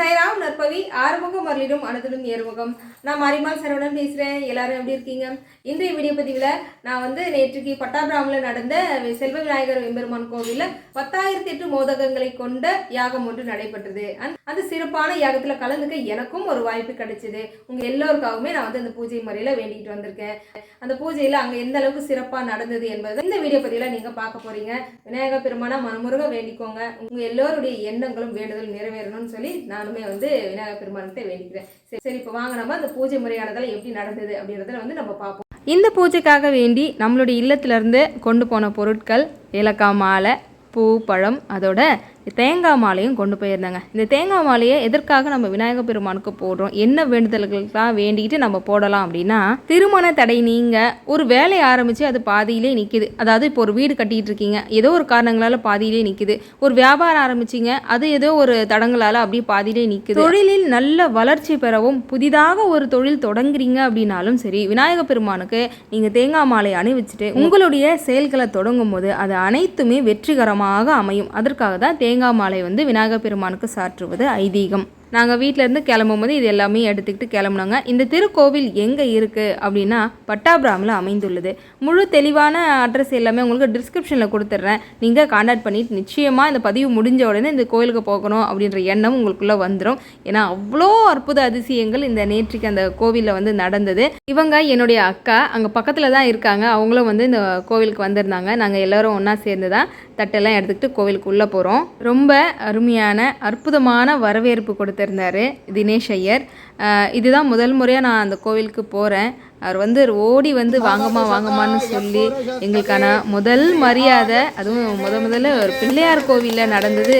சைராம் நற்பவி ஆறுமுகம் அருளிடும் அனுதலும் ஏறுமுகம். நான் மாரிமால் சரவணன் பேசுகிறேன் எல்லாரும் எப்படி இருக்கீங்க? இன்றைய வீடியோ பதிவில் நான் வந்து நேற்றுக்கு பட்டாபிராமில் நடந்த செல்வ விநாயகர் எம்பெருமான் கோவிலில் பத்தாயிரத்தி எட்டு மோதகங்களை கொண்ட யாகம் ஒன்று நடைபெற்றது. அந்த- சிறப்பான யாகத்தில் கலந்துக்க எனக்கும் ஒரு வாய்ப்பு கிடைச்சிது. உங்கள் எல்லோருக்காகவுமே நான் வந்து அந்த பூஜை முறையில் வேண்டிக்கிட்டு வந்திருக்கேன். அந்த பூஜையில் அங்கே எந்த அளவுக்கு சிறப்பாக நடந்தது என்பதை இந்த வீடியோ பதிவில் நீங்கள் பார்க்க போகிறீங்க விநாயகர் பெருமானா மனமுருக வேண்டிக்கோங்க. உங்கள் எல்லோருடைய எண்ணங்களும் வேண்டுதல் நிறைவேறணும்னு சொல்லி நான் நானுமே வந்து விநாயகர் பெருமானத்தை வேண்டிக்கிறேன். சரி சரி இப்போ வாங்க நம்ம அந்த பூஜை முறையானதெல்லாம் எப்படி நடந்தது அப்படின்றத வந்து நம்ம பார்ப்போம். இந்த பூஜைக்காக வேண்டி நம்மளுடைய இல்லத்திலேருந்து கொண்டு போன பொருட்கள் ஏலக்காய் மாலை பூ பழம் அதோட தேங்காய் மாலையும் கொண்டு போயிருந்தாங்க. இந்த தேங்காய் மாலையை எதற்காக நம்ம விநாயகர் பெருமானுக்கு போடுறோம்? என்ன வேண்டுதல்களுக்கெல்லாம் வேண்டிக்கிட்டு நம்ம போடலாம் அப்படின்னா திருமண தடை நீங்க ஒரு வேலையை ஆரம்பிச்சு அது பாதியிலே நிற்கிது அதாவது இப்போ ஒரு வீடு கட்டிட்டு இருக்கீங்க. ஏதோ ஒரு காரணங்களால பாதியிலே நிற்கிது ஒரு வியாபாரம் ஆரம்பிச்சீங்க. அது ஏதோ ஒரு தடங்களால அப்படியே பாதியிலே நிற்கிது தொழிலில் நல்ல வளர்ச்சி பெறவும் புதிதாக ஒரு தொழில் தொடங்குறீங்க அப்படின்னாலும் சரி விநாயகர் பெருமானுக்கு நீங்க தேங்காய் மாலை அணிவிச்சுட்டு உங்களுடைய செயல்களை தொடங்கும் போது அது அனைத்துமே வெற்றிகரமாக அமையும். அதற்காக தான் தேங்காய் மாலை வந்து விநாயகர் பெருமானுக்கு சாற்றுவது ஐதீகம். நாங்கள் வீட்டிலேருந்து கிளம்பும்போது இது எல்லாமே எடுத்துக்கிட்டு கிளம்புனாங்க. இந்த திருக்கோவில் எங்கே இருக்குது அப்படின்னா பட்டாபிராமில் அமைந்துள்ளது. முழு தெளிவான அட்ரஸ் எல்லாமே உங்களுக்கு டிஸ்கிரிப்ஷனில் கொடுத்துட்றேன் நீங்கள் காண்டாக்ட் பண்ணிட்டு நிச்சயமாக இந்த பதிவு முடிஞ்ச உடனே இந்த கோயிலுக்கு போகணும் அப்படின்ற எண்ணம் உங்களுக்குள்ளே வந்துடும் ஏன்னா அவ்வளோ அற்புத அதிசயங்கள் இந்த நேற்றுக்கு அந்த கோவிலில் வந்து நடந்தது. இவங்க என்னுடைய அக்கா அங்கே பக்கத்தில் தான் இருக்காங்க. அவங்களும் வந்து இந்த கோவிலுக்கு வந்திருந்தாங்க. நாங்கள் எல்லோரும் ஒன்றா சேர்ந்து தான் தட்டெல்லாம் எடுத்துக்கிட்டு கோவிலுக்கு உள்ளே போகிறோம் ரொம்ப அருமையான அற்புதமான வரவேற்பு கொடுத்து கொடுத்துருந்தாரு தினேஷ் ஐயர். இதுதான் முதல் முறையாக நான் அந்த கோவிலுக்கு போகிறேன் அவர் வந்து ஓடி வந்து வாங்கம்மா வாங்கம்மான்னு சொல்லி எங்களுக்கான முதல் மரியாதை அதுவும் முத முதல்ல ஒரு பிள்ளையார் கோவிலில் நடந்தது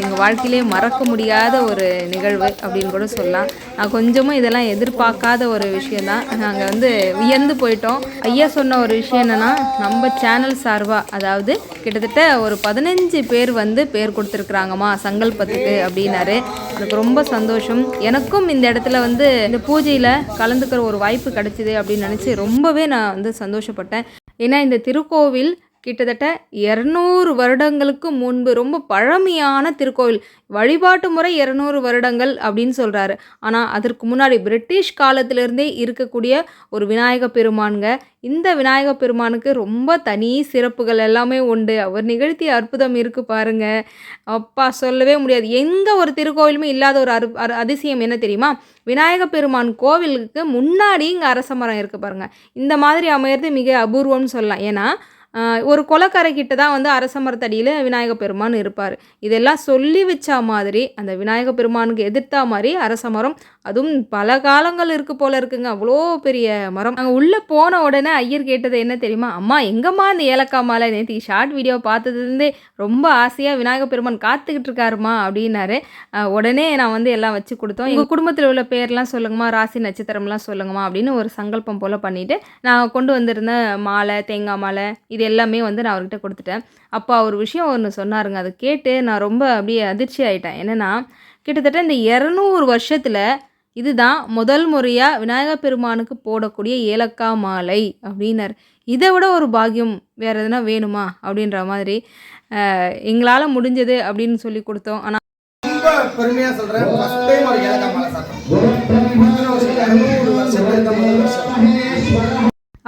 எங்கள் வாழ்க்கையிலே மறக்க முடியாத ஒரு நிகழ்வு அப்படின்னு கூட சொல்லலாம். நான் கொஞ்சமும் இதெல்லாம் எதிர்பார்க்காத ஒரு விஷயந்தான் நாங்கள் வந்து வியந்து போயிட்டோம். ஐயா சொன்ன ஒரு விஷயம் என்னென்னா நம்ம சேனல் சார்பாக அதாவது கிட்டத்தட்ட ஒரு பதினஞ்சு பேர் வந்து பேர் கொடுத்துருக்குறாங்கம்மா சங்கல்பத்துக்கு அப்படின்னாரு. எனக்கு ரொம்ப சந்தோஷம். எனக்கும் இந்த இடத்துல வந்து இந்த பூஜையில் கலந்துக்கிற ஒரு வாய்ப்பு கிடைச்சிது அப்படின்னு நினச்சி ரொம்பவே நான் வந்து சந்தோஷப்பட்டேன். ஏன்னா இந்த திருக்கோவில் கிட்டத்தட்ட இரநூறு வருடங்களுக்கு முன்பு ரொம்ப பழமையான திருக்கோவில். வழிபாட்டு முறை இரநூறு வருடங்கள் அப்படின்னு சொல்கிறாரு ஆனால் அதற்கு முன்னாடி பிரிட்டிஷ் காலத்திலிருந்தே இருக்கக்கூடிய ஒரு விநாயக பெருமானுங்க. இந்த விநாயக பெருமானுக்கு ரொம்ப தனி சிறப்புகள் எல்லாமே உண்டு. அவர் நிகழ்த்திய அற்புதம் இருக்குது பாருங்க. அப்பா சொல்லவே முடியாது. எங்கே ஒரு திருக்கோவிலுமே இல்லாத ஒரு அரு அரு- அதிசயம் என்ன தெரியுமா? விநாயக பெருமான் கோவிலுக்கு முன்னாடி இங்கே அரச மரம் இருக்குது பாருங்கள் இந்த மாதிரி அமையிறது மிக அபூர்வம்னு சொல்லலாம். ஏன்னா ஒரு கொலக்கரை தான் வந்து அரச மரத்தடியில் விநாயக பெருமான் இருப்பார். இதெல்லாம் சொல்லி வச்சா மாதிரி அந்த விநாயக பெருமானுக்கு எதிர்த்தா மாதிரி அரச மரம் அதுவும் பல காலங்கள் இருக்குது போல இருக்குங்க. அவ்வளோ பெரிய மரம். அங்கே உள்ளே போன உடனே ஐயர் கேட்டது என்ன தெரியுமா? அம்மா எங்கம்மா இந்த ஏலக்காய் மாலை நேற்று ஷார்ட் வீடியோ பார்த்ததுலேருந்தே ரொம்ப ஆசையாக விநாயக பெருமான் காத்துக்கிட்டு இருக்காருமா? அப்படின்னாரு. உடனே நான் வந்து எல்லாம் வச்சு கொடுத்தோம். எங்கள் குடும்பத்தில் உள்ள பேர்லாம் சொல்லுங்கம்மா ராசி நட்சத்திரம்லாம் சொல்லுங்கம்மா அப்படின்னு ஒரு சங்கல்பம் போல் பண்ணிவிட்டு நான் கொண்டு வந்திருந்த மாலை தேங்காய் மாலை இது எல்லாமே வந்து நான் அவர்கிட்ட கொடுத்துட்டேன். அப்போ ஒரு விஷயம் ஒன்று சொன்னாருங்க. அதை கேட்டு நான் ரொம்ப அப்படியே அதிர்ச்சி ஆகிட்டேன் என்னென்னா கிட்டத்தட்ட இந்த இரநூறு வருஷத்தில் இதுதான் முதல் முறையாக விநாயகர் பெருமானுக்கு போடக்கூடிய ஏலக்காய் மாலை அப்படின்னாரு. இதை விட ஒரு பாக்கியம் வேறு எதுனா வேணுமா அப்படின்ற மாதிரி எங்களால் முடிஞ்சது அப்படின்னு சொல்லி கொடுத்தோம். ஆனால் ரொம்ப டைம் ஒரு ஏலக்காய் மாலை சாப்பிட்டேன் வருஷம்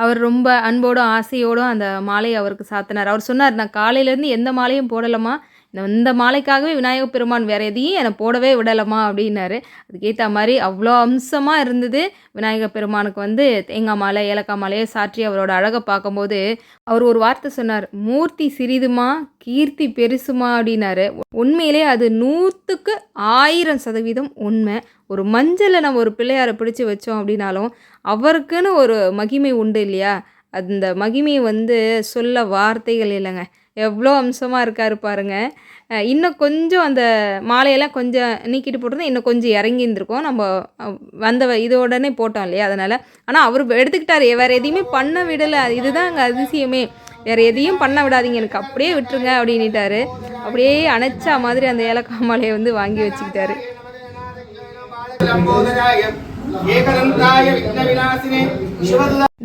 அவர் ரொம்ப அன்போடும் ஆசையோடும் அந்த மாலையை அவருக்கு சாத்தினார். அவர் சொன்னார் நான் காலையிலேருந்து எந்த மாலையும் போடலமா இந்த இந்த மாலைக்காகவே விநாயகப் பெருமான் வேற எதையும் என்னை போடவே விடலமா அப்படின்னாரு. அதுக்கேற்ற மாதிரி அவ்வளோ அம்சமாக இருந்தது விநாயகப் பெருமானுக்கு வந்து தேங்காய் மாலை ஏலக்காய் மாலையை சாற்றி அவரோட அழகை பார்க்கும்போது அவர் ஒரு வார்த்தை சொன்னார் மூர்த்தி சிறிதுமா கீர்த்தி பெருசுமா அப்படின்னாரு. உண்மையிலே அது நூற்றுக்கு ஆயிரம் சதவீதம் உண்மை. ஒரு மஞ்சளை நம்ம ஒரு பிள்ளையாரை பிடிச்சி வச்சோம் அப்படின்னாலும் அவருக்குன்னு ஒரு மகிமை உண்டு இல்லையா? அந்த மகிமை வந்து சொல்ல வார்த்தைகள் இல்லைங்க. எவ்வளோ அம்சமாக இருக்காரு பாருங்க. இன்னும் கொஞ்சம் அந்த மாலையெல்லாம் கொஞ்சம் நீக்கிட்டு போட்டிருந்தா இன்னும் கொஞ்சம் இறங்கி இருந்திருக்கோம் நம்ம வந்த இது உடனே போட்டோம் இல்லையா? அதனால் ஆனால் அவர் எடுத்துக்கிட்டார். வேறு எதையுமே பண்ண விடலை. இதுதான் அங்கே அதிசயமே. வேறு எதையும் பண்ண விடாதீங்க. எனக்கு அப்படியே விட்டுருங்க அப்படின்னுட்டாரு. அப்படியே அணைச்சா மாதிரி அந்த ஏலக்காய் மாலையை வந்து வாங்கி வச்சுக்கிட்டாரு. ஏகதந்தாய விக்ன விநாசினே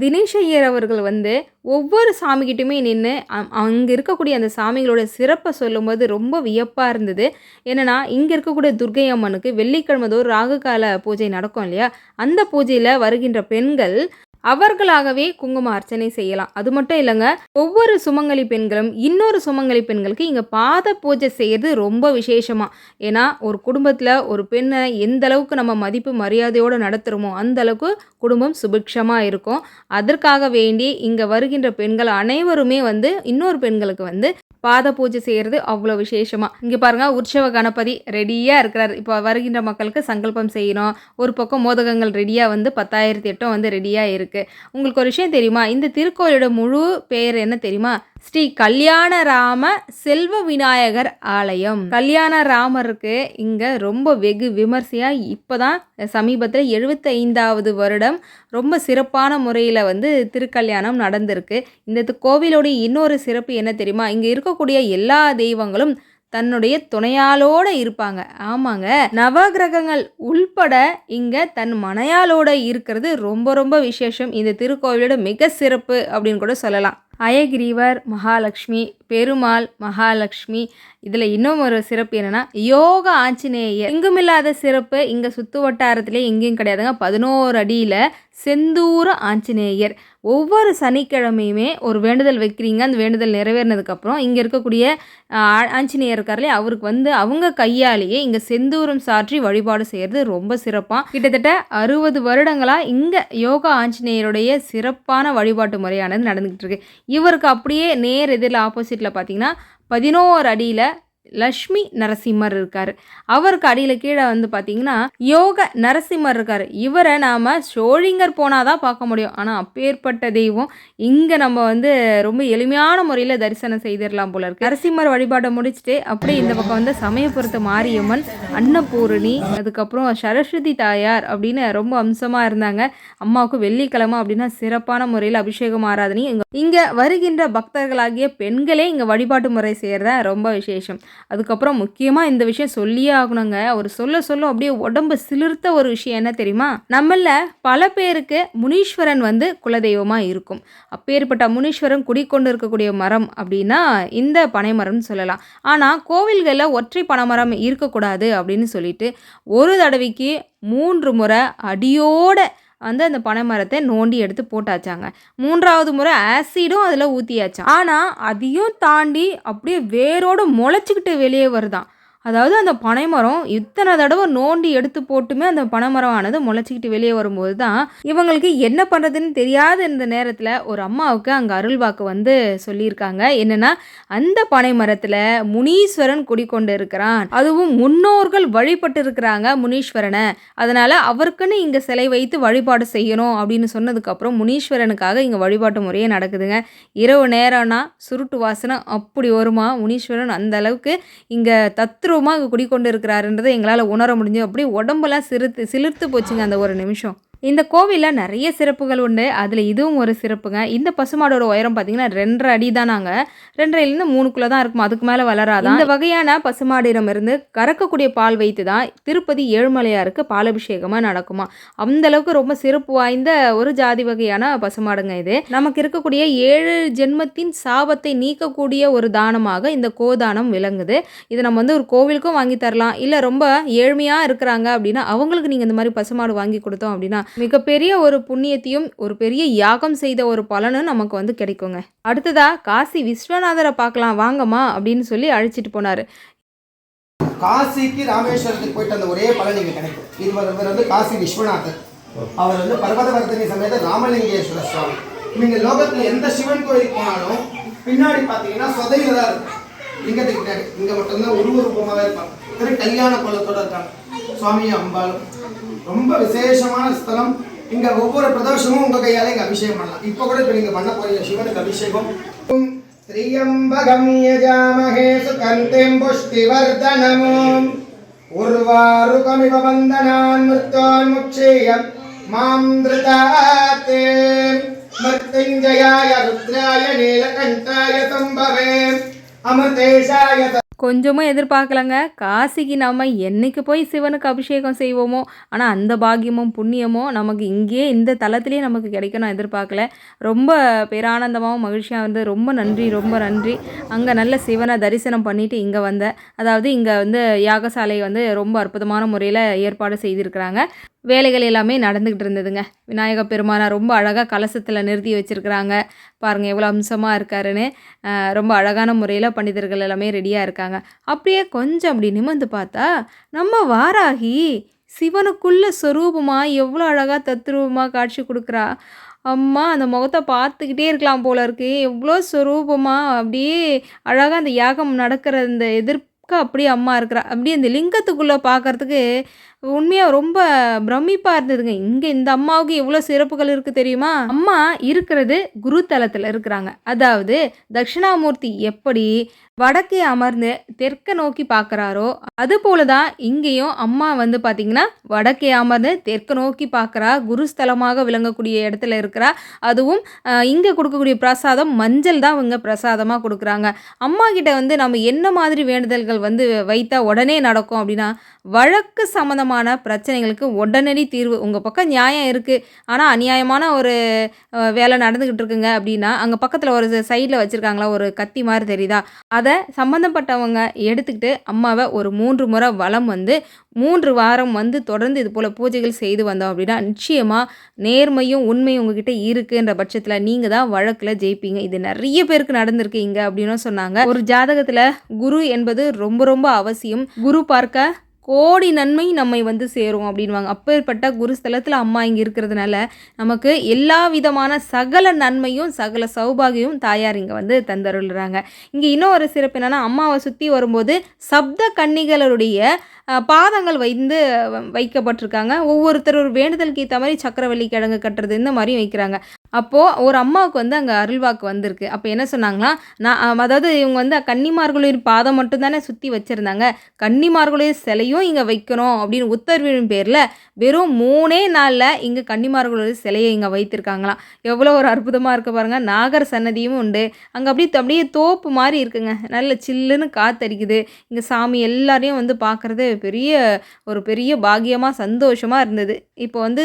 தினேஷ் ஐயர் அவர்கள் வந்து ஒவ்வொரு சாமிகிட்டையுமே நின்று அங்கே இருக்கக்கூடிய அந்த சாமிகளோட சிறப்பை சொல்லும்போது ரொம்ப வியப்பாக இருந்தது. என்னென்னா இங்கே இருக்கக்கூடிய துர்க்கை அம்மனுக்கு வெள்ளிக்கிழமை தோறும் ராகுகால பூஜை நடக்கும் இல்லையா? அந்த பூஜையில் வருகின்ற பெண்கள் அவர்களாகவே குங்கும அர்ச்சனை செய்யலாம். அது மட்டும் இல்லைங்க ஒவ்வொரு சுமங்கலி பெண்களும் இன்னொரு சுமங்கலி பெண்களுக்கு இங்கே பாத பூஜை செய்கிறது ரொம்ப விசேஷமாக ஏன்னா ஒரு குடும்பத்தில் ஒரு பெண்ணை எந்த அளவுக்கு நம்ம மதிப்பு மரியாதையோடு நடத்துகிறோமோ அந்த அளவுக்கு குடும்பம் சுபிக்ஷமாக இருக்கும். அதற்காக வேண்டி இங்கே வருகின்ற பெண்கள் அனைவருமே வந்து இன்னொரு பெண்களுக்கு வந்து பாத பூஜை செய்கிறது அவ்வளோ விசேஷமாக இங்கே பாருங்கள் உற்சவ கணபதி ரெடியாக இருக்கிறார். இப்போ வருகின்ற மக்களுக்கு சங்கல்பம் செய்யணும். ஒரு பக்கம் மோதகங்கள் ரெடியாக வந்து பத்தாயிரத்தி எட்டும் வந்து ரெடியாக இருக்குது உங்களுக்கு ஒரு விஷயம் தெரியுமா? இந்த திருக்கோயிலோட முழு பெயர் என்ன தெரியுமா? ஸ்ரீ கல்யாணராம செல்வ விநாயகர் ஆலயம். கல்யாணராமருக்கு இங்கே ரொம்ப வெகு விமர்சையாக இப்போ தான் சமீபத்தில் எழுபத்தைந்தாவது வருடம் ரொம்ப சிறப்பான முறையில் வந்து திருக்கல்யாணம் நடந்திருக்கு. இந்த கோவிலோடைய இன்னொரு சிறப்பு என்ன தெரியுமா? இங்கே இருக்கக்கூடிய எல்லா தெய்வங்களும் தன்னுடைய துணையாலோட இருப்பாங்க. ஆமாங்க. நவகிரகங்கள் உள்பட இங்கே தன் மனையாளோடு இருக்கிறது ரொம்ப ரொம்ப விசேஷம். இந்த திருக்கோவிலோட மிக சிறப்பு அப்படின்னு கூட சொல்லலாம். அயகிரீவர் மகாலட்சுமி பெருமாள் மகாலட்சுமி இதில் இன்னும் ஒரு சிறப்பு என்னென்னா யோக ஆஞ்சநேயர். எங்குமில்லாத சிறப்பு இங்கே சுற்று வட்டாரத்திலே எங்கேயும் கிடையாதுங்க. பதினோரு அடியில் செந்தூர ஆஞ்சநேயர். ஒவ்வொரு சனிக்கிழமையுமே ஒரு வேண்டுதல் வைக்கிறீங்க. அந்த வேண்டுதல் நிறைவேறினதுக்கப்புறம் இங்கே இருக்கக்கூடிய ஆஞ்சநேயர் இருக்கார்லையே அவருக்கு வந்து அவங்க கையாலேயே இங்கே செந்தூரம் சாற்றி வழிபாடு செய்கிறது ரொம்ப சிறப்பாக கிட்டத்தட்ட அறுபது வருடங்களாக இங்கே யோகா ஆஞ்சநேயருடைய சிறப்பான வழிபாட்டு முறையானது நடந்துக்கிட்டு இருக்கு. இவருக்கு அப்படியே நேர் எதிரில் ஆப்போசிட்டில் பார்த்தீங்கன்னா பதினோரு அடியில் லக்ஷ்மி நரசிம்மர் இருக்கார். அவருக்கு அடியில் கீழே வந்து பார்த்தீங்கன்னா யோக நரசிம்மர் இருக்கார். இவரை நாம் ஷோழிங்கர் போனால் தான் பார்க்க முடியும். ஆனால் அப்பேற்பட்ட தெய்வம் இங்கே நம்ம வந்து ரொம்ப எளிமையான முறையில் தரிசனம் செய்திடலாம் போல இருக்கு. நரசிம்மர் வழிபாட்டை முடிச்சுட்டு அப்படியே இந்த பக்கம் வந்து சமயபுரத்து மாரியம்மன் அன்னபூரணி அதுக்கப்புறம் சரஸ்வதி தாயார் அப்படின்னு ரொம்ப அம்சமாக இருந்தாங்க. அம்மாவுக்கு வெள்ளிக்கிழமை அப்படின்னா சிறப்பான முறையில் அபிஷேகம் ஆராதனையும் இங்கே வருகின்ற பக்தர்களாகிய பெண்களே இங்கே வழிபாட்டு முறை செய்கிறத ரொம்ப விசேஷம். அதுக்கப்புறம் முக்கியமாக இந்த விஷயம் சொல்லியே ஆகணுங்க. அவர் சொல்ல சொல்ல அப்படியே உடம்பு சிலிர்த்த ஒரு விஷயம் என்ன தெரியுமா? நம்மள பல பேருக்கு முனீஸ்வரன் வந்து குலதெய்வமாக இருக்கும். அப்பேற்பட்ட முனீஸ்வரன் குடிக்கொண்டு இருக்கக்கூடிய மரம் அப்படின்னா இந்த பனைமரம்னு சொல்லலாம். ஆனால் கோவில்களில் ஒற்றை பனைமரம் இருக்கக்கூடாது அப்படின்னு சொல்லிட்டு ஒரு தடவைக்கு மூன்று முறை அடியோட வந்து அந்த பனைமரத்தை நோண்டி எடுத்து போட்டாச்சாங்க. மூன்றாவது முறை ஆசிடும் அதில் ஊற்றியாச்சான் ஆனால் அதையும் தாண்டி அப்படியே வேரோடு முளைச்சிக்கிட்டு வெளியே வருதான் அதாவது அந்த பனைமரம் இத்தனை தடவை நோண்டி எடுத்து போட்டுமே அந்த பனைமரம் ஆனது முளைச்சிக்கிட்டு வெளியே வரும்போது தான் இவங்களுக்கு என்ன பண்ணுறதுன்னு தெரியாத இந்த நேரத்தில் ஒரு அம்மாவுக்கு அங்கே அருள்வாக்கு வந்து சொல்லியிருக்காங்க. என்னென்னா அந்த பனைமரத்தில் முனீஸ்வரன் குடிக்கொண்டு இருக்கிறான். அதுவும் முன்னோர்கள் வழிபட்டு இருக்கிறாங்க முனீஸ்வரனை. அதனால் அவருக்குன்னு இங்கே சிலை வைத்து வழிபாடு செய்யணும் அப்படின்னு சொன்னதுக்கப்புறம் முனீஸ்வரனுக்காக இங்கே வழிபாட்டு முறையே நடக்குதுங்க. இரவு நேரம்னா சுருட்டு வாசனை அப்படி வருமா முனீஸ்வரன்? அந்த அளவுக்கு இங்கே தத்ரூ ஆர்வமாக குடிக்கொண்டு இருக்கிறாருன்றதை எங்களால் உணர முடிஞ்சு அப்படியே உடம்பெல்லாம் சிறுத்து சிலிர்த்து போச்சுங்க அந்த ஒரு நிமிஷம். இந்த கோவிலில் நிறைய சிறப்புகள் உண்டு. அதில் இதுவும் ஒரு சிறப்புங்க. இந்த பசுமாடோட உயரம் பார்த்தீங்கன்னா ரெண்டரை அடி தான் நாங்கள் ரெண்டரைலேருந்து மூணுக்குள்ளே தான் இருக்கும். அதுக்கு மேலே வளராதான். இந்த வகையான பசுமாடிடமிருந்து கறக்கக்கூடிய பால் வைத்து தான் திருப்பதி ஏழுமலையாருக்கு பாலபிஷேகமாக நடக்குமா. அந்த அளவுக்கு ரொம்ப சிறப்பு வாய்ந்த ஒரு ஜாதி வகையான பசுமாடுங்க இது. நமக்கு இருக்கக்கூடிய ஏழு ஜென்மத்தின் சாபத்தை நீக்கக்கூடிய ஒரு தானமாக இந்த கோதானம் விளங்குது. இதை நம்ம வந்து ஒரு கோவிலுக்கும் வாங்கி தரலாம். இல்லை ரொம்ப ஏழ்மையாக இருக்கிறாங்க அப்படின்னா அவங்களுக்கு நீங்கள் இந்த மாதிரி பசுமாடு வாங்கி கொடுத்தோம் அப்படின்னா மிகப்பெரிய ஒரு புண்ணியத்தையும் ஒரு பெரிய யாகம் செய்த ஒரு பலனும் நமக்கு வந்து கிடைக்குங்க. அடுத்ததா காசி விஸ்வநாதரை பார்க்கலாம். வாங்கம்மா அப்படின்னு சொல்லி அழைச்சிட்டு போனார். காசிக்கு ராமேஸ்வரத்துக்கு போயிட்டு அந்த ஒரே பலன் இங்கே கிடைக்கும். இது வந்து- இவர் வந்து காசி விஸ்வநாதர். அவர் வந்து பர்வதவர்தனி சமேத ராமலிங்கேஸ்வர சுவாமி. நீங்க லோகத்துல எந்த சிவன் கோயிலுக்கு போனாலும் பின்னாடி பாத்தீங்கன்னா சொதையில தான் இருக்கும். லிங்கத்துக்கு பின்னாடி. இங்க மட்டும்தான் உருவ ரூபமாவே இருப்பாங்க கல்யாண கோலத்தோட இருக்காங்க. சுவாமி அம்பாள். ரொம்ப விசேஷமான ஸ்தலம். இங்க ஒவ்வொரு பிரதோஷமும் உங்க கையால இங்க அபிஷேகம் பண்ணலாம். இப்ப கூட இப்ப நீங்க பண்ண போறீங்க சிவனுக்கு அபிஷேகம். ஸ்ரீயம்பகம் யஜாமகே சுகந்திம் புஷ்டிவர்தனமும். உர்வாருகமிவ வந்தனான் மிருத்தோன் முக்ஷேய மாம் திருதாத்தே. மர்த்திஞ்சயாய கொஞ்சமும் எதிர்பார்க்கலங்க. காசிக்கு நம்ம என்னைக்கு போய் சிவனுக்கு அபிஷேகம் செய்வோமோ ஆனால் அந்த பாகியமும் புண்ணியமும் நமக்கு இங்கேயே இந்த தளத்திலே நமக்கு கிடைக்கணும் எதிர்பார்க்கல. ரொம்ப பேரானந்தமாகவும் மகிழ்ச்சியாக வந்து ரொம்ப நன்றி ரொம்ப நன்றி. அங்கே நல்ல சிவனை தரிசனம் பண்ணிவிட்டு இங்கே வந்தேன். அதாவது இங்கே வந்து யாகசாலை வந்து ரொம்ப அற்புதமான முறையில் ஏற்பாடு செய்திருக்கிறாங்க. வேலைகள் எல்லாமே நடந்துக்கிட்டு இருந்ததுங்க. விநாயக பெருமானை ரொம்ப அழகாக கலசத்தில் நிறுத்தி வச்சுருக்கிறாங்க. பாருங்கள் எவ்வளோ அம்சமாக இருக்காருன்னு ரொம்ப அழகான முறையில் பண்டிதர்கள் எல்லாமே ரெடியாக இருக்காங்க. அப்படியே கொஞ்சம் அப்படி நிமிந்து பார்த்தா நம்ம வாராகி சிவனுக்குள்ள சொரூபமாக எவ்வளோ அழகாக தத்ரூபமாக காட்சி கொடுக்குறா. அம்மா அந்த முகத்தை பார்த்துக்கிட்டே இருக்கலாம் போல இருக்கு. எவ்வளோ சொரூபமாக அப்படியே அழகாக அந்த யாகம் நடக்கிற அந்த எதிர்க்க அப்படியே அம்மா இருக்கிறா. அப்படியே அந்த லிங்கத்துக்குள்ளே பார்க்கறதுக்கு உண்மையாக ரொம்ப பிரமிப்பாக இருந்ததுங்க. இங்கே இந்த அம்மாவுக்கு எவ்வளோ சிறப்புகள் இருக்குது தெரியுமா? அம்மா இருக்கிறது குருத்தலத்தில் இருக்கிறாங்க. அதாவது தட்சிணாமூர்த்தி எப்படி வடக்கே அமர்ந்து தெற்க நோக்கி பார்க்குறாரோ அது போல தான் இங்கேயும் அம்மா வந்து பார்த்திங்கன்னா வடக்கே அமர்ந்து தெற்கை நோக்கி பார்க்குறா குருஸ்தலமாக விளங்கக்கூடிய இடத்துல இருக்கிறா. அதுவும் இங்கே கொடுக்கக்கூடிய பிரசாதம் மஞ்சள் தான் இவங்க பிரசாதமாக கொடுக்குறாங்க. அம்மா கிட்ட வந்து நம்ம என்ன மாதிரி வேண்டுதல்கள் வந்து வைத்தா உடனே நடக்கும் அப்படின்னா வழக்கு சம்மந்தமான பிரச்சனைகளுக்கு உடனடி தீர்வு உங்கள் பக்கம் நியாயம் இருக்குது ஆனால் அநியாயமான ஒரு வேலை நடந்துக்கிட்டு இருக்குங்க அப்படின்னா அங்கே பக்கத்தில் ஒரு சைடில் வச்சுருக்காங்களா ஒரு கத்தி மாதிரி தெரியுதா? அதை சம்மந்தப்பட்டவங்க எடுத்துக்கிட்டு அம்மாவை ஒரு மூன்று முறை வளம் வந்து மூன்று வாரம் வந்து தொடர்ந்து இது போல் பூஜைகள் செய்து வந்தோம் அப்படின்னா நிச்சயமாக நேர்மையும் உண்மையும் உங்ககிட்ட இருக்குன்ற பட்சத்தில் நீங்கள் தான் வழக்கில் ஜெயிப்பீங்க. இது நிறைய பேருக்கு நடந்திருக்கு இங்கே அப்படின்னு சொன்னாங்க. ஒரு ஜாதகத்தில் குரு என்பது ரொம்ப ரொம்ப அவசியம். குரு பார்க்க கோடி நன்மை நம்மை வந்து சேரும் அப்படின்வாங்க அப்பேற்பட்ட குருஸ்தலத்தில் அம்மா இங்கே இருக்கிறதுனால நமக்கு எல்லா விதமான சகல நன்மையும் சகல சௌபாகியம் தாயார் இங்கே வந்து தந்தருள்றாங்க. இங்கே இன்னும் ஒரு சிறப்பு என்னென்னா அம்மாவை சுற்றி வரும்போது சப்த கன்னிகளுடைய பாதங்கள் வைந்து வ- வைக்கப்பட்டிருக்காங்க. ஒவ்வொருத்தர் ஒரு வேண்டுதலுக்கு ஏற்ற மாதிரி சக்கரவள்ளி கிழங்கு கட்டுறது இந்த மாதிரியும் வைக்கிறாங்க. அப்போது ஒரு அம்மாவுக்கு வந்து அங்கே அருள்வாக்கு வந்திருக்கு. அப்போ என்ன சொன்னாங்களா நான் அதாவது இவங்க வந்து கன்னிமார்களின் பாதம் மட்டும்தானே சுற்றி வச்சுருந்தாங்க. கன்னிமார்களின் சிலையும் இங்கே வைக்கணும் அப்படின்னு உத்தரவின் பேரில் வெறும் மூணே நாளில் இங்கே கன்னிமார்களுடைய சிலையை இங்கே வைத்திருக்காங்களாம். எவ்வளோ ஒரு அற்புதமாக இருக்க பாருங்கள் நாகர் சன்னதியும் உண்டு. அங்கே அப்படியே அப்படியே தோப்பு மாதிரி இருக்குங்க. நல்ல சில்லுன்னு காத்தடிக்குது. இங்கே சாமி எல்லாரையும் வந்து பார்க்குறது பெரிய ஒரு பெரிய பாக்கியமாக சந்தோஷமாக இருந்தது. இப்போ வந்து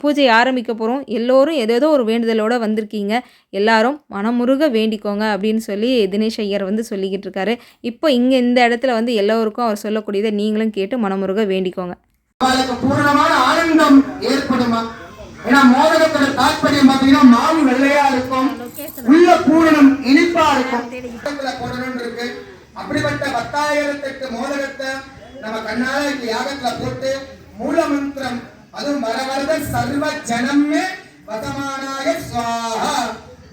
பூஜை ஆரம்பிக்க போகிறோம் எல்லோரும் ஏதேதோ ஒரு வேண்டுதலோடு வந்திருக்கீங்க. எல்லாரும் மனமுருக வேண்டிக்கோங்க அப்படின்னு சொல்லி தினேஷ் ஐயர் வந்து சொல்லிக்கிட்டு இருக்காரு. இப்போ இங்கே இந்த இடத்துல வந்து எல்லோருக்கும் அவர் சொல்லக்கூடியதை நீங்களும் கேட்டு மனமுருக வேண்டிக்கோங்க. பூர்ணமான ஆனந்தம் ஏற்படுமா? ஏன்னா மோதகத்தோட தாற்பயம் பாத்தீங்கன்னா மாவு வெள்ளையா இருக்கும். உள்ள பூரணம் இனிப்பா இருக்கும். மோதகத்துல போடணும்னு இருக்கு. அப்படிப்பட்ட பத்தாயிரத்தெட்டு மோதகத்தை நம்ம கண்ணால இந்த யாகத்துல போட்டு மூல மந்திரம் அதுவும் வர வரத சர்வ ஜனமே வசமானாய சுவாஹா.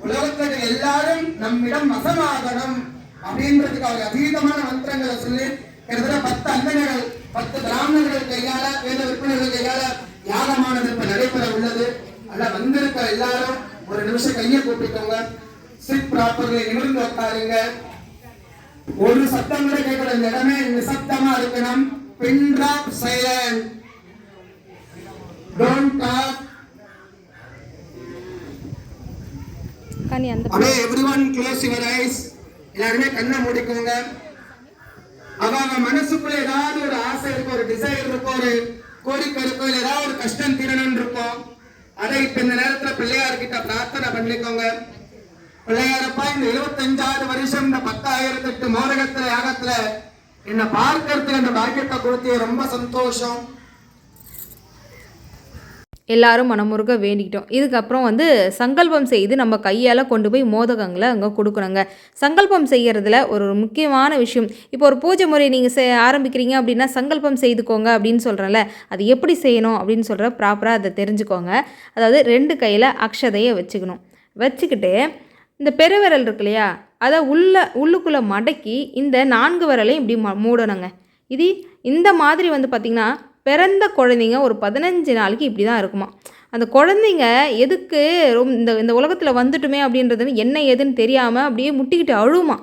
உலகத்தில் எல்லாரும் நம்மிடம் வசமாகணும் அப்படின்றதுக்காக அதீதமான மந்திரங்களை சொல்லி கிட்டத்தட்ட பத்து அந்தனர்கள் பத்து பிராமணர்கள் கையால வேத விற்பனர்கள் கையால யாகமானது இப்ப நடைபெற உள்ளது. அல்ல வந்திருக்க எல்லாரும் ஒரு நிமிஷம் கையை கூப்பிட்டுக்கோங்க சிட் ப்ராப்பர்லி நிமிர்ந்து உட்காருங்க ஒரு சத்தம் கூட கேட்கல இந்த இடமே நிசப்தமா இருக்கணும். Pin drop silent don't talk Kani அந்த அப்படியே எவ்ரிவன் க்ளோஸ் யுவர் ஐஸ் எல்லாருமே கண்ணை மூடிக்கோங்க. அவ மனசுக்குள்ள ஏதாவது ஒரு ஆசை இருக்கும் ஒரு டிசைர் இருக்கும் ஒரு கோரிக்கை இருக்கும் இல்ல ஏதாவது ஒரு கஷ்டம் தீரணும்னு இருக்கும் அதை இப்ப இந்த நேரத்துல பிள்ளையார்கிட்ட பிரார்த்தனை பண்ணிக்கோங்க. பிள்ளையாரப்பா இந்த இருபத்தஞ்சாவது வருஷம் இந்த பத்தாயிரத்தி எட்டு மோதகத்துல யாகத்துல என்னை பார்க்கறதுக்கு அந்த பாக்கியத்தை கொடுத்து ரொம்ப சந்தோஷம். எல்லாரும் மனமுருக வேண்டிக்கிட்டோம். இதுக்கப்புறம் வந்து சங்கல்பம் செய்து நம்ம கையால் கொண்டு போய் மோதகங்களை அங்கே கொடுக்கணுங்க. சங்கல்பம் செய்கிறதுல ஒரு முக்கியமான விஷயம். இப்போ ஒரு பூஜை முறை நீங்கள் செ ஆரம்பிக்கிறீங்க அப்படின்னா சங்கல்பம் செய்துக்கோங்க அப்படின்னு சொல்கிறேன்ல அது எப்படி செய்யணும் அப்படின்னு சொல்கிற ப்ராப்பராக அதை தெரிஞ்சுக்கோங்க. அதாவது ரெண்டு கையில் அக்ஷதையை வச்சுக்கணும். வச்சுக்கிட்டு இந்த பெருவிரல் இருக்கு இல்லையா? அதை உள்ள உள்ளுக்குள்ளே மடக்கி இந்த நான்கு விரலையும் இப்படி ம- மூடணுங்க. இது இந்த மாதிரி வந்து பார்த்திங்கன்னா பிறந்த குழந்தைங்க ஒரு பதினஞ்சு நாளைக்கு இப்படி தான் இருக்குமா? அந்த குழந்தைங்க எதுக்கு ரொம் இந்த இந்த உலகத்தில் வந்துட்டுமே அப்படின்றது என்ன ஏதுன்னு தெரியாமல் அப்படியே முட்டிக்கிட்டு அழுமா?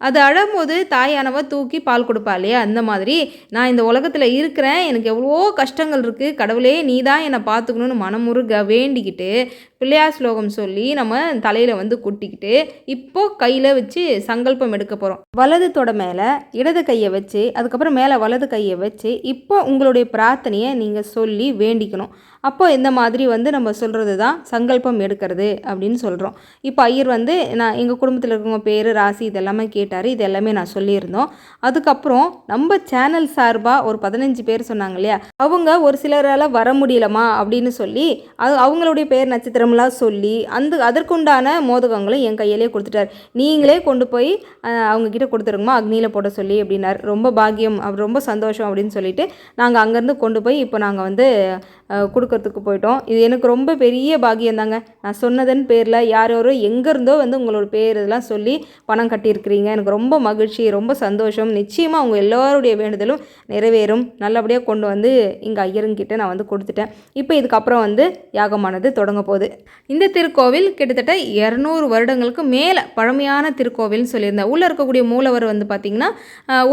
அது அழும்போது தாயானவ தூக்கி பால் கொடுப்பா இல்லையா? அந்த மாதிரி நான் இந்த உலகத்தில் இருக்கிறேன். எனக்கு எவ்வளோ கஷ்டங்கள் இருக்குது கடவுளே நீ தான் என்னை பார்த்துக்கணுன்னு மனமுருக வேண்டிக்கிட்டு பிள்ளையார் ஸ்லோகம் சொல்லி நம்ம தலையில் வந்து கொட்டிக்கிட்டு இப்போ கையில் வச்சு சங்கல்பம் எடுக்க போகிறோம் வலது தொட மேலே இடது கையை வச்சு அதுக்கப்புறம் மேலே வலது கையை வச்சு இப்போ உங்களுடைய பிரார்த்தனையை நீங்கள் சொல்லி வேண்டிக்கணும். அப்போ இந்த மாதிரி வந்து நம்ம சொல்கிறது தான் சங்கல்பம் எடுக்கிறது அப்படின்னு சொல்கிறோம் இப்போ ஐயர் வந்து நான் எங்கள் குடும்பத்தில் இருக்கவங்க பேர் ராசி இதெல்லாமே கேட்டார். இது எல்லாமே நான் சொல்லியிருந்தோம். அதுக்கப்புறம் நம்ம சேனல் சார்பாக ஒரு பதினஞ்சு பேர் சொன்னாங்க இல்லையா? அவங்க ஒரு சிலரால் வர முடியலமா அப்படின்னு சொல்லி அது அவங்களுடைய பேர் நட்சத்திரம்லாம் சொல்லி அந்த அதற்குண்டான மோதகங்களும் என் கையிலே கொடுத்துட்டார். நீங்களே கொண்டு போய் அவங்கக்கிட்ட அவங்க கொடுத்துருங்கம்மா அக்னியில் போட சொல்லி அப்படின்னார். ரொம்ப பாக்கியம் அவர் ரொம்ப சந்தோஷம் அப்படின்னு சொல்லிட்டு நாங்கள் அங்கேருந்து கொண்டு போய் இப்போ நாங்கள் வந்து கொடுக்கறதுக்கு போயிட்டோம். இது எனக்கு ரொம்ப பெரிய பாகியந்தாங்க தாங்க. நான் சொன்னதன் பேரில் யார் யாரோ எங்கேருந்தோ வந்து உங்களோட பேர் இதெல்லாம் சொல்லி பணம் கட்டியிருக்கிறீங்க. எனக்கு ரொம்ப மகிழ்ச்சி ரொம்ப சந்தோஷம். நிச்சயமாக அவங்க எல்லாருடைய வேண்டுதலும் நிறைவேறும். நல்லபடியாக கொண்டு வந்து இங்கே ஐயருங்கிட்ட நான் வந்து கொடுத்துட்டேன். இப்போ இதுக்கப்புறம் வந்து யாகமானது தொடங்க போகுது. இந்த திருக்கோவில் கிட்டத்தட்ட இரநூறு வருடங்களுக்கு மேலே பழமையான திருக்கோவில்னு சொல்லியிருந்தேன் உள்ளே இருக்கக்கூடிய மூலவர் வந்து பார்த்திங்கன்னா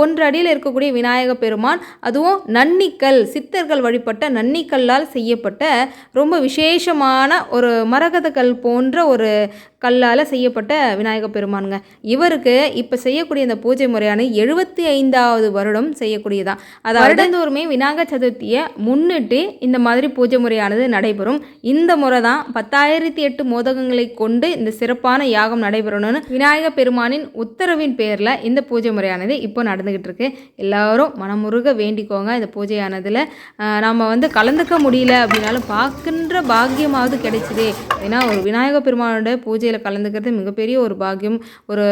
ஒன்று அடியில் இருக்கக்கூடிய விநாயக பெருமான். அதுவும் நன்னிக்கல் சித்தர்கள் வழிபட்ட நன்னிக்கல்லால் செய்யப்பட்ட ரொம்ப விசேஷமான ஒரு மரகத கல் போன்ற ஒரு கல்லால் செய்யப்பட்ட விநாயக பெருமானுங்க. இவருக்கு இப்போ செய்யக்கூடிய இந்த பூஜை முறையான எழுபத்தி ஐந்தாவது வருடம் செய்யக்கூடியதான் அது வருடந்தோறுமே விநாயகர் சதுர்த்தியை முன்னிட்டு இந்த மாதிரி பூஜை முறையானது நடைபெறும். இந்த முறை தான் பத்தாயிரத்தி எட்டு மோதகங்களை கொண்டு இந்த சிறப்பான யாகம் நடைபெறணும்னு விநாயக பெருமானின் உத்தரவின் பேரில் இந்த பூஜை முறையானது இப்போ நடந்துக்கிட்டு இருக்கு எல்லாரும் மனமுருக வேண்டிக்கோங்க இந்த பூஜையானதில். நம்ம வந்து கலந்துக்க முடியல அப்படின்னாலும் பார்க்கின்ற பாக்கியமாவது கிடைச்சிதே. ஏன்னா ஒரு விநாயக பெருமானோட பூஜை நிகழ்ச்சியில் கலந்துக்கிறது மிகப்பெரிய ஒரு பாக்கியம். ஒரு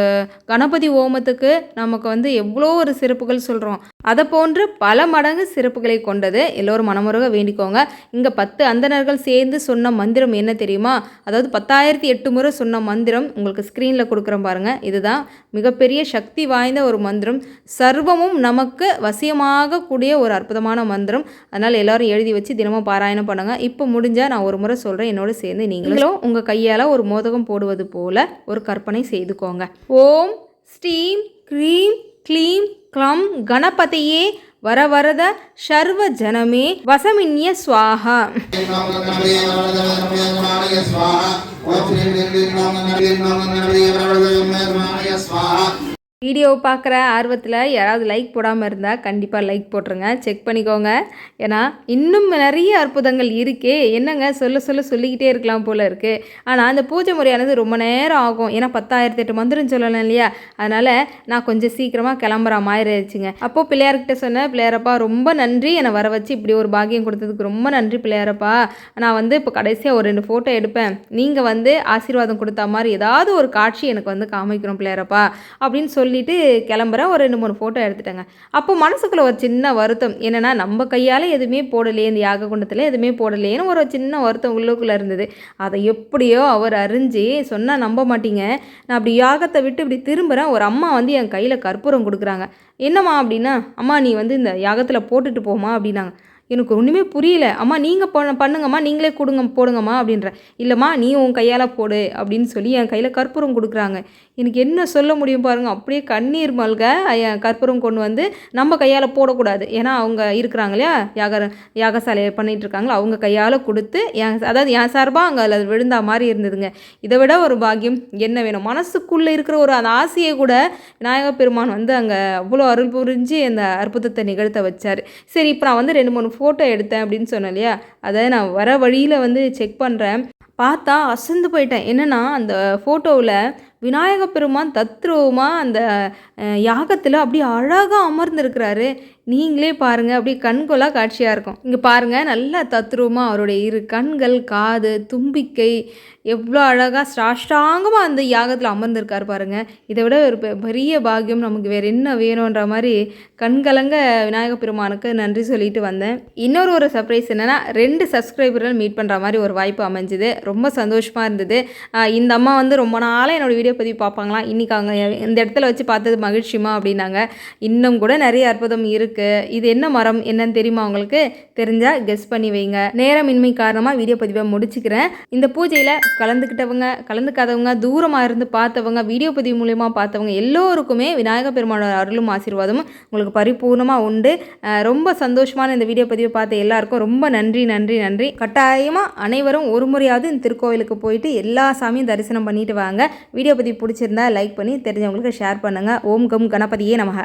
கணபதி ஓமத்துக்கு நமக்கு வந்து எவ்வளோ ஒரு சிறப்புகள் சொல்கிறோம் அதை போன்று பல மடங்கு சிறப்புகளை கொண்டது. எல்லோரும் மனமுருக வேண்டிக்கோங்க. இங்கே பத்து அந்தணர்கள் சேர்ந்து சொன்ன மந்திரம் என்ன தெரியுமா? அதாவது பத்தாயிரத்தி எட்டு முறை சொன்ன மந்திரம் உங்களுக்கு ஸ்க்ரீனில் கொடுக்குறேன் பாருங்கள் இதுதான் மிகப்பெரிய சக்தி வாய்ந்த ஒரு மந்திரம். சர்வமும் நமக்கு வசியமாக கூடிய ஒரு அற்புதமான மந்திரம். அதனால் எல்லோரும் எழுதி வச்சு தினமும் பாராயணம் பண்ணுங்கள் இப்போ முடிஞ்சால் நான் ஒரு முறை சொல்கிறேன் என்னோட சேர்ந்து நீங்களும் உங்கள் கையால் ஒரு மோதகம் போடுவது கொள்வது போல ஒரு கற்பனை செய்துக்கோங்க. ஓம் ஸ்டீம் க்ரீம் கிளீம் கிளம் கணபதியே வரவரத சர்வ ஜனமே வசமின்ய ஸ்வாஹா வீடியோ பார்க்குற ஆர்வத்தில் யாராவது லைக் போடாமல் இருந்தால் கண்டிப்பாக லைக் போட்டுருங்க. செக் பண்ணிக்கோங்க. ஏன்னா இன்னும் நிறைய அற்புதங்கள் இருக்கே. என்னங்க? சொல்ல சொல்ல சொல்லிக்கிட்டே இருக்கலாம் போல் இருக்குது ஆனால் அந்த பூஜை முறையானது ரொம்ப நேரம் ஆகும். ஏன்னா பத்தாயிரத்தி எட்டு மந்திரம் சொல்லலாம் இல்லையா? அதனால் நான் கொஞ்சம் சீக்கிரமாக கிளம்புற மாதிரி ஆயிடுச்சுங்க. அப்போது பிள்ளையார்கிட்ட சொன்னேன் பிள்ளையாரப்பா ரொம்ப நன்றி. என்னை வர வச்சு இப்படி ஒரு பாக்கியம் கொடுத்ததுக்கு ரொம்ப நன்றி பிள்ளையாரப்பா. நான் வந்து இப்போ கடைசியாக ஒரு ரெண்டு ஃபோட்டோ எடுப்பேன். நீங்கள் வந்து ஆசீர்வாதம் கொடுத்த மாதிரி ஏதாவது ஒரு காட்சி எனக்கு வந்து காமிக்கணும் பிள்ளையாரப்பா. அப்படின்னு சொல்லிட்டு கிளம்புறேன். ஒரு ரெண்டு மூணு ஃபோட்டோ எடுத்துட்டேங்க. அப்போ மனசுக்குள்ளே ஒரு சின்ன வருத்தம். என்னென்னா நம்ம கையால் எதுவுமே போடலையே இந்த யாக குண்டத்தில் எதுவுமே போடலையேன்னு ஒரு சின்ன வருத்தம் உள்ளுக்குள்ளே இருந்தது. அதை எப்படியோ அவர் அறிஞ்சு சொன்னால் நம்ப மாட்டீங்க. நான் அப்படி யாகத்தை விட்டு இப்படி திரும்புகிறேன் ஒரு அம்மா வந்து என் கையில் கற்பூரம் கொடுக்குறாங்க. என்னம்மா அப்படின்னா அம்மா நீ வந்து இந்த யாகத்தில் போட்டுட்டு போமா அப்படின்னாங்க. எனக்கு ஒன்றுமே புரியல. அம்மா நீங்கள் பண்ண பண்ணுங்கம்மா. நீங்களே கொடுங்க போடுங்கம்மா அப்படின்ற இல்லைம்மா நீ உன் கையால் போடு அப்படின்னு சொல்லி என் கையில் கற்பூரம் கொடுக்குறாங்க. எனக்கு என்ன சொல்ல முடியும் பாருங்கள் அப்படியே கண்ணீர் மல்க என் கற்பூரம் கொண்டு வந்து நம்ம கையால் போடக்கூடாது. ஏன்னா அவங்க இருக்கிறாங்க இல்லையா? யாக யாகசாலையை பண்ணிட்டு இருக்காங்களோ? அவங்க கையால் கொடுத்து என் அதாவது என் சார்பாக அங்கே அதில் விழுந்தா மாதிரி இருந்ததுங்க. இதை விட ஒரு பாக்கியம் என்ன வேணும்? மனசுக்குள்ளே இருக்கிற ஒரு அந்த ஆசையை கூட விநாயக பெருமான் வந்து அங்கே அவ்வளோ அருள் புரிஞ்சு அந்த அற்புதத்தை நிகழ்த்த வச்சார். சரி இப்போ நான் வந்து ரெண்டு மூணு ஃபோட்டோ எடுத்தேன் அப்படின்னு சொன்னேன் இல்லையா? அதை நான் வர வழியில் வந்து செக் பண்ணுறேன் பார்த்தா அசந்து போயிட்டேன். என்னென்னா அந்த ஃபோட்டோவில் விநாயக பெருமான் தத்ரூபமாக அந்த யாகத்தில் அப்படியே அழகாக அமர்ந்திருக்கிறாரு. நீங்களே பாருங்கள் அப்படியே கண்கொள்ளா காட்சியாக இருக்கும். இங்கே பாருங்கள் நல்லா தத்ரூபமாக அவருடைய இரு கண்கள் காது தும்பிக்கை எவ்வளோ அழகாக சாஷ்டாங்கமாக அந்த யாகத்தில் அமர்ந்திருக்கார் பாருங்கள் இதை விட ஒரு பெ- பெரிய பாக்கியம் நமக்கு வேறு என்ன வேணுன்ற மாதிரி கண்கலங்க விநாயக பெருமானுக்கு நன்றி சொல்லிட்டு வந்தேன். இன்னொரு ஒரு சர்ப்ரைஸ் என்னென்னா ரெண்டு சப்ஸ்கிரைபர்கள் மீட் பண்ணுற மாதிரி ஒரு வாய்ப்பு அமைஞ்சுது. ரொம்ப சந்தோஷமாக இருந்தது. இந்த அம்மா வந்து ரொம்ப நாளாக என்னோடய வீடியோ பதிவு பார்ப்பாங்களாம் இன்றைக்கி அவங்க இந்த இடத்துல வச்சு பார்த்தது மகிழ்ச்சிமா அப்படின்னாங்க. இன்னும் கூட நிறைய அற்புதம் இருக்குது இருக்குது இது என்ன மரம் என்னன்னு தெரியுமா உங்களுக்கு? தெரிஞ்சால் கெஸ் பண்ணி வைங்க. நேரமின்மை காரணமாக வீடியோ பதிவை முடிச்சுக்கிறேன். இந்த பூஜையில் கலந்துக்கிட்டவங்க கலந்துக்காதவங்க தூரமாக இருந்து பார்த்தவங்க வீடியோ பதிவு மூலயமா பார்த்தவங்க எல்லோருக்குமே விநாயக பெருமானோட அருளும் ஆசீர்வாதமும் உங்களுக்கு பரிபூர்ணமாக உண்டு. ரொம்ப சந்தோஷமான இந்த வீடியோ பதிவை பார்த்த எல்லாருக்கும் ரொம்ப நன்றி நன்றி நன்றி. கட்டாயமாக அனைவரும் ஒரு முறையாவது இந்த திருக்கோவிலுக்கு போயிட்டு எல்லா சாமியும் தரிசனம் பண்ணிட்டு வாங்க. வீடியோ பதிவு பிடிச்சிருந்தா லைக் பண்ணி தெரிஞ்சவங்களுக்கு ஷேர் பண்ணுங்கள் ஓம் கம் கணபதியே நமக.